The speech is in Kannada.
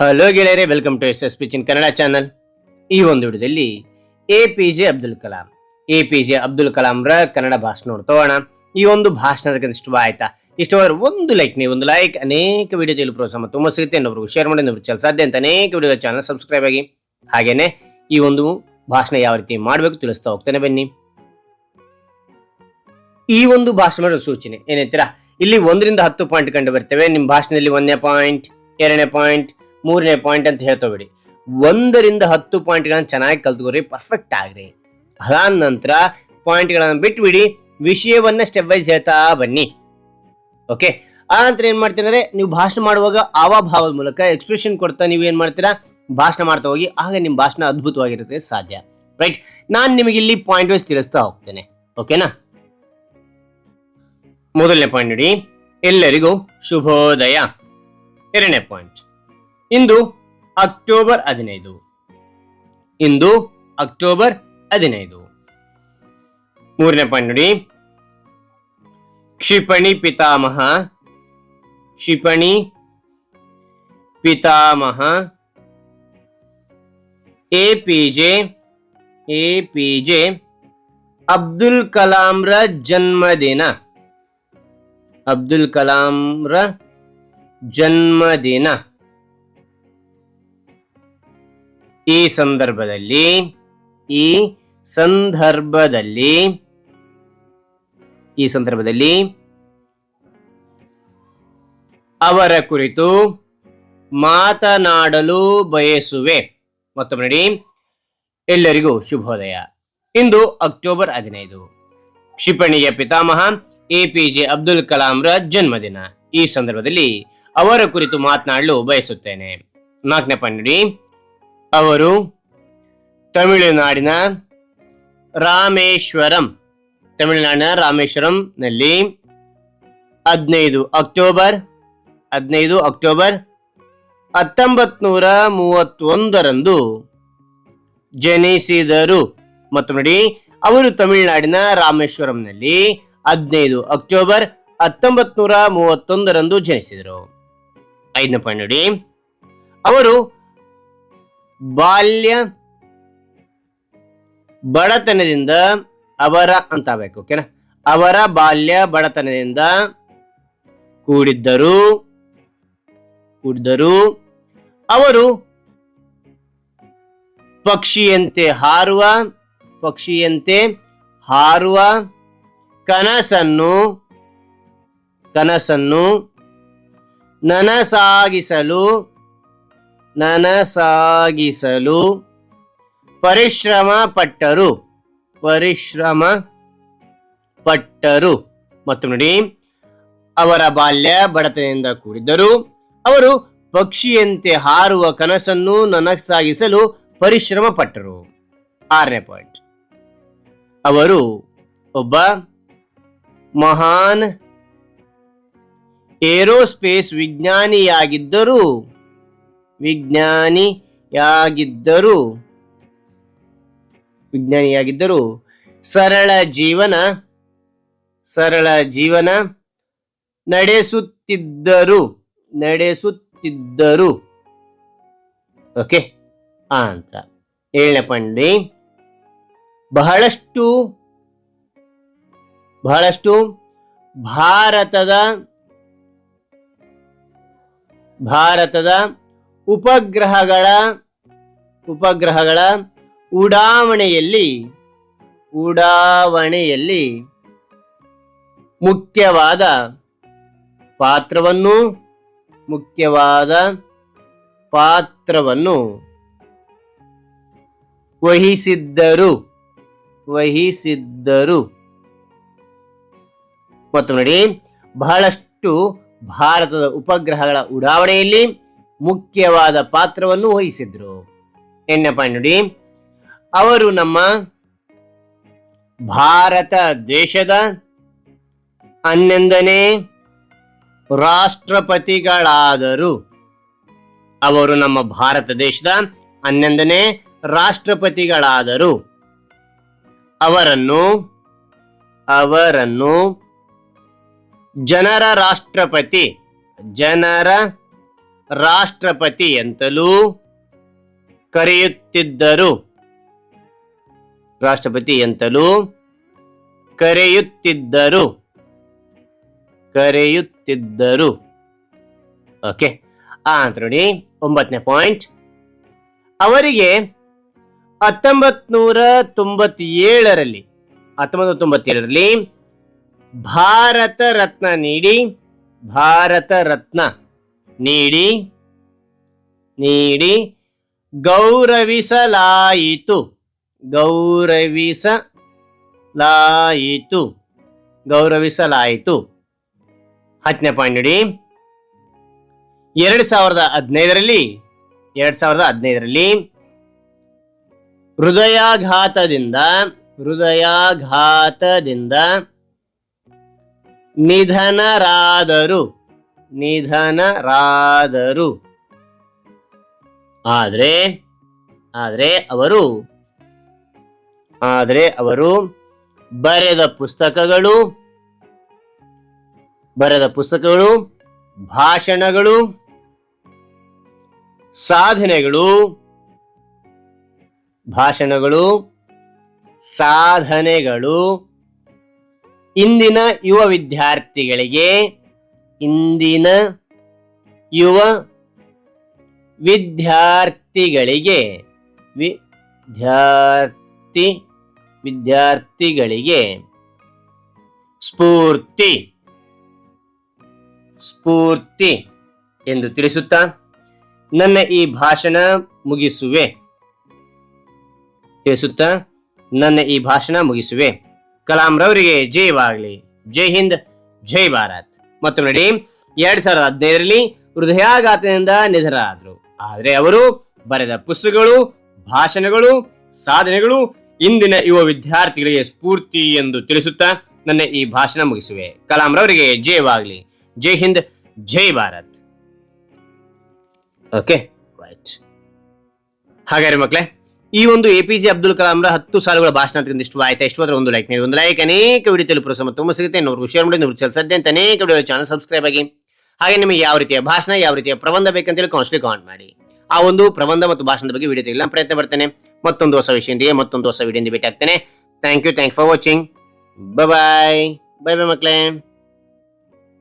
ಹಲೋ ಗೆಳೆಯರೇ ವೆಲ್ಕಮ್ ಟು ಎಸ್ ಎಸ್ ಪಿಚಿನ್ ಕನ್ನಡ ಚಾನಲ್ ಈ ಒಂದು ವಿಡಿಯೋದಲ್ಲಿ A P J Abdul Kalam A P J Abdul ಕಲಾಂರ Kannada ಭಾಷಣ ತಗೋಣ. ಈ ಒಂದು ಭಾಷಣ ಇಷ್ಟ ಆಯ್ತಾ? ಇಷ್ಟವಾದ್ರೆ ಒಂದು ಲೈಕ್ ನೀವು ಒಂದು ಲೈಕ್ ಅನೇಕ ವಿಡಿಯೋದಲ್ಲಿ ಪ್ರೋತ್ಸಾಹ ತುಂಬ ಸಿಗುತ್ತೆ. ಶೇರ್ ಮಾಡಿ, ಇನ್ನೊಬ್ರು ಚಲ ಸಾಧ್ಯ ಅಂತ ಅನೇಕ ವಿಡಿಯೋ ಚಾನಲ್ ಸಬ್ಸ್ಕ್ರೈಬ್ ಆಗಿ. ಹಾಗೇನೆ ಈ ಒಂದು ಭಾಷಣ ಯಾವ ರೀತಿ ಮಾಡಬೇಕು ತಿಳಿಸ್ತಾ ಹೋಗ್ತೇನೆ ಬನ್ನಿ. ಈ ಒಂದು ಭಾಷಣ ಮಾಡೋ ಸೂಚನೆ ಏನೈತಿರಾ ಇಲ್ಲಿ ಒಂದರಿಂದ ಹತ್ತು ಪಾಯಿಂಟ್ ಕಂಡು ಬರ್ತೇವೆ. ನಿಮ್ಮ ಭಾಷಣದಲ್ಲಿ ಒಂದನೇ ಪಾಯಿಂಟ್ ಎರಡನೇ ಪಾಯಿಂಟ್ ಮೂರನೇ ಪಾಯಿಂಟ್ ಅಂತ ಹೇಳ್ತೋಬೇಡಿ ಒಂದರಿಂದ ಹತ್ತು ಪಾಯಿಂಟ್ಗಳನ್ನ ಚೆನ್ನಾಗಿ ಕಲ್ತ್ಕೊರಿ ಪರ್ಫೆಕ್ಟ್ ಆಗ್ರಿ. ಅದಾದ ನಂತರ ಪಾಯಿಂಟ್ಗಳನ್ನ ಬಿಟ್ಬಿಡಿ, ವಿಷಯವನ್ನ ಸ್ಟೆಪ್ ವೈಸ್ ಹೇಳ್ತಾ ಬನ್ನಿ. ಓಕೆ ಆ ನಂತರ ಏನ್ ಮಾಡ್ತೀರಂದ್ರೆ ನೀವು ಭಾಷಣ ಮಾಡುವಾಗ ಆವಾಭಾವದ ಮೂಲಕ ಎಕ್ಸ್ಪ್ರೆಷನ್ ಕೊಡ್ತಾ ನೀವು ಏನ್ ಮಾಡ್ತೀರಾ? ಭಾಷಣ ಮಾಡ್ತಾ ಹೋಗಿ, ಆಗ ನಿಮ್ಮ ಭಾಷಣ ಅದ್ಭುತವಾಗಿರುತ್ತೆ, ಸಾಧ್ಯ. ರೈಟ್ ನಾನು ನಿಮಗೆ ಇಲ್ಲಿ ಪಾಯಿಂಟ್ ವೈಸ್ ತಿಳಿಸ್ತಾ ಹೋಗ್ತೇನೆ. ಓಕೆನಾ ಮೊದಲನೇ ಪಾಯಿಂಟ್ ನೋಡಿ. ಎಲ್ಲರಿಗೂ ಶುಭೋದಯ. ಎರಡನೇ ಪಾಯಿಂಟ್ ಇಂದು ಅಕ್ಟೋಬರ್ ಹದಿನೈದು. ಇಂದು ಅಕ್ಟೋಬರ್ ಹದಿನೈದು. ಮೂರನೇ ಪಾಯಿಂಟ್ ನೋಡಿ. ಕ್ಷಿಪಣಿ ಪಿತಾಮಹ. ಕ್ಷಿಪಣಿ ಪಿತಾಮಹ. A P J, A P J Abdul ಕಲಾಂರ ಜನ್ಮದಿನ. ಅಬ್ದುಲ್ ಕಲಾಂರ ಜನ್ಮದಿನ. ಈ ಸಂದರ್ಭದಲ್ಲಿ ಈ ಸಂದರ್ಭದಲ್ಲಿ ಈ ಸಂದರ್ಭದಲ್ಲಿ ಅವರ ಕುರಿತು ಮಾತನಾಡಲು ಬಯಸುವೆ. ಮತ್ತೊಮ್ಮೆ ನೋಡಿ. ಎಲ್ಲರಿಗೂ ಶುಭೋದಯ. ಇಂದು ಅಕ್ಟೋಬರ್ ಹದಿನೈದು. ಕ್ಷಿಪಣಿಯ ಪಿತಾಮಹ ಎ ಪಿ ಜೆ ಅಬ್ದುಲ್ ಕಲಾಂರ ಜನ್ಮದಿನ. ಈ ಸಂದರ್ಭದಲ್ಲಿ ಅವರ ಕುರಿತು ಮಾತನಾಡಲು ಬಯಸುತ್ತೇನೆ. ನಾಲ್ಕನೇ ಪಾಯಿಂಟ್ ಅವರು ತಮಿಳುನಾಡಿನ ರಾಮೇಶ್ವರಂ ತಮಿಳುನಾಡಿನ ರಾಮೇಶ್ವರಂ ನಲ್ಲಿ ಹದಿನೈದು ಅಕ್ಟೋಬರ್ ಹದಿನೈದು ಅಕ್ಟೋಬರ್ ಹತ್ತೊಂಬತ್ ನೂರ ಮೂವತ್ತೊಂದರಂದು ಜನಿಸಿದರು. ಮತ್ತು ನೋಡಿ, ಅವರು ತಮಿಳುನಾಡಿನ ರಾಮೇಶ್ವರಂನಲ್ಲಿ ಹದಿನೈದು ಅಕ್ಟೋಬರ್ ಹತ್ತೊಂಬತ್ ನೂರ ಮೂವತ್ತೊಂದರಂದು ಜನಿಸಿದರು. ಐದನೇ ಪಾಯಿಂಟ್ ನೋಡಿ, ಅವರು ಬಾಲ್ಯ ಬಡತನದಿಂದ ಅವರ ಅಂತ ಆಗ್ಬೇಕು ಓಕೆನಾ? ಅವರ ಬಾಲ್ಯ ಬಡತನದಿಂದ ಕೂಡಿದ್ದರು ಕೂಡಿದ್ದರು. ಅವರು ಪಕ್ಷಿಯಂತೆ ಹಾರುವ ಪಕ್ಷಿಯಂತೆ ಹಾರುವ ಕನಸನ್ನು ಕನಸನ್ನು ನನಸಾಗಿಸಲು ನನಸಾಗಿಸಲು ಪರಿಶ್ರಮ ಪಟ್ಟರು ಪರಿಶ್ರಮ ಪಟ್ಟರು ಮತ್ತು ನೋಡಿ, ಅವರ ಬಾಲ್ಯ ಬಡತನದಿಂದ ಕೂಡಿದ್ದರು. ಅವರು ಪಕ್ಷಿಯಂತೆ ಹಾರುವ ಕನಸನ್ನು ನನಸಾಗಿಸಲು ಪರಿಶ್ರಮ ಪಟ್ಟರು ಆರನೇ ಪಾಯಿಂಟ್. ಅವರು ಒಬ್ಬ ಮಹಾನ್ ಏರೋಸ್ಪೇಸ್ ವಿಜ್ಞಾನಿಯಾಗಿದ್ದರು ವಿಜ್ಞಾನಿಯಾಗಿದ್ದರು ವಿಜ್ಞಾನಿಯಾಗಿದ್ದರು ಸರಳ ಜೀವನ ಸರಳ ಜೀವನ ನಡೆಸುತ್ತಿದ್ದರು ನಡೆಸುತ್ತಿದ್ದರು. ಓಕೆ, ಆ ಅಂತ. ಏಳನೇ ಪಂಡಿ ಬಹಳಷ್ಟು ಬಹಳಷ್ಟು ಭಾರತದ ಭಾರತದ ಉಪಗ್ರಹಗಳ ಉಪಗ್ರಹಗಳ ಉಡಾವಣೆಯಲ್ಲಿ ಉಡಾವಣೆಯಲ್ಲಿ ಮುಖ್ಯವಾದ ಪಾತ್ರವನ್ನು ಮುಖ್ಯವಾದ ಪಾತ್ರವನ್ನು ವಹಿಸಿದ್ದರು ವಹಿಸಿದ್ದರು. ಮತ್ತು ನೋಡಿ, ಬಹಳಷ್ಟು ಭಾರತದ ಉಪಗ್ರಹಗಳ ಉಡಾವಣೆಯಲ್ಲಿ ಮುಖ್ಯವಾದ ಪಾತ್ರವನ್ನು ವಹಿಸಿದ್ರು. ಎನ್ನಪ್ಪ ನೋಡಿ. ಅವರು ನಮ್ಮ ಭಾರತ ದೇಶದ ಹನ್ನೊಂದನೇ ರಾಷ್ಟ್ರಪತಿಗಳಾದರು. ಅವರು ನಮ್ಮ ಭಾರತ ದೇಶದ ಹನ್ನೊಂದನೇ ರಾಷ್ಟ್ರಪತಿಗಳಾದರು. ಅವರನ್ನು ಅವರನ್ನು ಜನರ ರಾಷ್ಟ್ರಪತಿ, ಜನರ ರಾಷ್ಟ್ರಪತಿ ಎಂತಲೂ ಕರೆಯುತ್ತಿದ್ದರು. ರಾಷ್ಟ್ರಪತಿ ಎಂತಲೂ ಕರೆಯುತ್ತಿದ್ದರು. ಕರೆಯುತ್ತಿದ್ದರು. ಓಕೆ, ಆ ನೋಡಿ, ಒಂಬತ್ತನೇ ಪಾಯಿಂಟ್. ಅವರಿಗೆ ಹತ್ತೊಂಬತ್ ನೂರ ತೊಂಬತ್ತೇಳರಲ್ಲಿ ಹತ್ತೊಂಬತ್ತು ತೊಂಬತ್ತೇಳರಲ್ಲಿ ಭಾರತ ರತ್ನ ನೀಡಿ, ಭಾರತ ರತ್ನ ನೀಡಿ ನೀಡಿ ಗೌರವಿಸಲಾಯಿತು ಗೌರವಿಸಲಾಯಿತು ಗೌರವಿಸಲಾಯಿತು. ಹತ್ತನೇ ಪಾಯಿಂಟ್ ನೋಡಿ. ಎರಡ್ ಸಾವಿರದ ಹದಿನೈದರಲ್ಲಿ, ಎರಡು ಸಾವಿರದ ಹದಿನೈದರಲ್ಲಿ ಹೃದಯಾಘಾತದಿಂದ ಹೃದಯಾಘಾತದಿಂದ ನಿಧನರಾದರು. ನಿಧನರಾದರು. ಆದರೆ ಆದರೆ ಅವರು ಆದರೆ ಅವರು ಬರೆದ ಪುಸ್ತಕಗಳು ಬರೆದ ಪುಸ್ತಕಗಳು, ಭಾಷಣಗಳು, ಸಾಧನೆಗಳು ಭಾಷಣಗಳು, ಸಾಧನೆಗಳು, ಇಂದಿನ ಯುವ ವಿದ್ಯಾರ್ಥಿಗಳಿಗೆ ಇಂದಿನ ಯುವ ವಿದ್ಯಾರ್ಥಿಗಳಿಗೆ, ವಿದ್ಯಾರ್ಥಿ ವಿದ್ಯಾರ್ಥಿಗಳಿಗೆ ಸ್ಫೂರ್ತಿ ಸ್ಫೂರ್ತಿ ಎಂದು ತಿಳಿಸುತ್ತಾ ನನ್ನ ಈ ಭಾಷಣ ಮುಗಿಸುವೆ. ತಿಳಿಸುತ್ತಾ ನನ್ನ ಈ ಭಾಷಣ ಮುಗಿಸುವೆ. ಕಲಾಂ ರವರಿಗೆ ಜೈವಾಗಲಿ ಜೈ ಹಿಂದ್, ಜೈ ಭಾರತ್. ಮತ್ತು ನೋಡಿ, ಎರಡ್ ಸಾವಿರದ ಹದಿನೈದರಲ್ಲಿ ಹೃದಯಾಘಾತದಿಂದ ನಿಧನರಾದರು. ಆದರೆ ಅವರು ಬರೆದ ಪುಸ್ತಕಗಳು, ಭಾಷಣಗಳು, ಸಾಧನೆಗಳು ಇಂದಿನ ಯುವ ವಿದ್ಯಾರ್ಥಿಗಳಿಗೆ ಸ್ಫೂರ್ತಿ ಎಂದು ತಿಳಿಸುತ್ತಾ ನನ್ನ ಈ ಭಾಷಣ ಮುಗಿಸುವೆ. ಕಲಾಂ ರವರಿಗೆ ಜಯವಾಗಲಿ ಜೈ ಹಿಂದ್, ಜೈ ಭಾರತ್. ಓಕೆ ರೈಟ್ ಹಾಗಾದ್ರೆ ಮಕ್ಕಳೇ ಈ ಒಂದು ಎ ಪಿ ಜೆ ಅಬ್ದುಲ್ ಕಲಾಂರ ಹತ್ತು ಸಾಲುಗಳ ಭಾಷಣ ಅಂತ ಇಷ್ಟು ಆಯ್ತಾ? ಇಷ್ಟು ಆದ್ರೆ ಒಂದು ಲೈಕ್ ನೀಡಿ. ಒಂದು ಲೈಕ್ ಅನೇಕ ವಿಡಿಯೋ ತಲುಪುವ ಸಮ ತುಂಬ ಸಿಗುತ್ತೆ. ಇನ್ನೊಬ್ರು ಶೇರ್ ಮಾಡಿ ನೋಡಿ ಚಲ ಸದ್ಯ ಅಂತ ಅನೇಕ ವಿಡಿಯೋ ಚಾನಲ್ ಸಬ್ಸ್ಕ್ರೈಬ್ ಆಗಿ. ಹಾಗೆ ನಿಮಗೆ ಯಾವ ರೀತಿಯ ಭಾಷಣ, ಯಾವ ರೀತಿಯ ಪ್ರಬಂಧ ಬೇಕಂತೇಳಿ ಕಾನ್ಸ್ಟ್ಲಿ ಕಾಮೆಂಟ್ ಮಾಡಿ. ಆ ಒಂದು ಪ್ರಬಂಧ ಮತ್ತು ಭಾಷಣದ ಬಗ್ಗೆ ವಿಡಿಯೋ ತೆಗೆಲ್ಲ ಪ್ರಯತ್ನ ಪಡ್ತೇನೆ. ಮತ್ತೊಂದು ಹೊಸ ವಿಷಯದೊಂದಿಗೆ, ಮತ್ತೊಂದು ಹೊಸ ವಿಡಿಯೋದಿಂದ ಭೇಟಿ ಆಗ್ತೇನೆ thank you thank for watching bye bye bye ಮಕ್ಕಳೇ.